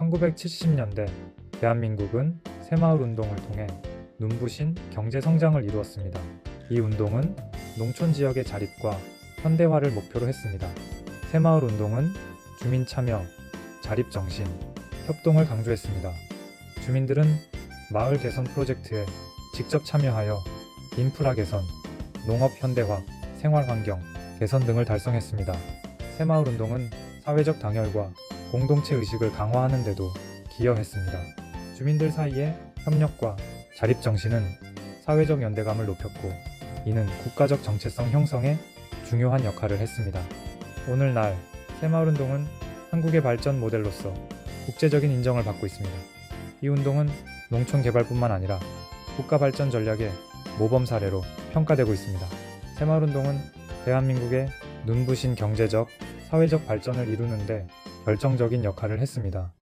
1970년대 대한민국은 새마을 운동을 통해 눈부신 경제 성장을 이루었습니다. 이 운동은 농촌 지역의 자립과 현대화를 목표로 했습니다. 새마을 운동은 주민 참여, 자립 정신, 협동을 강조했습니다. 주민들은 마을 개선 프로젝트에 직접 참여하여 인프라 개선, 농업 현대화, 생활 환경 개선 등을 달성했습니다. 새마을 운동은 사회적 당열과 공동체 의식을 강화하는 데도 기여했습니다. 주민들 사이의 협력과 자립 정신은 사회적 연대감을 높였고 이는 국가적 정체성 형성에 중요한 역할을 했습니다. 오늘날 새마을운동은 한국의 발전 모델로서 국제적인 인정을 받고 있습니다. 이 운동은 농촌 개발뿐만 아니라 국가 발전 전략의 모범 사례로 평가되고 있습니다. 새마을운동은 대한민국의 눈부신 경제적, 사회적 발전을 이루는데 결정적인 역할을 했습니다.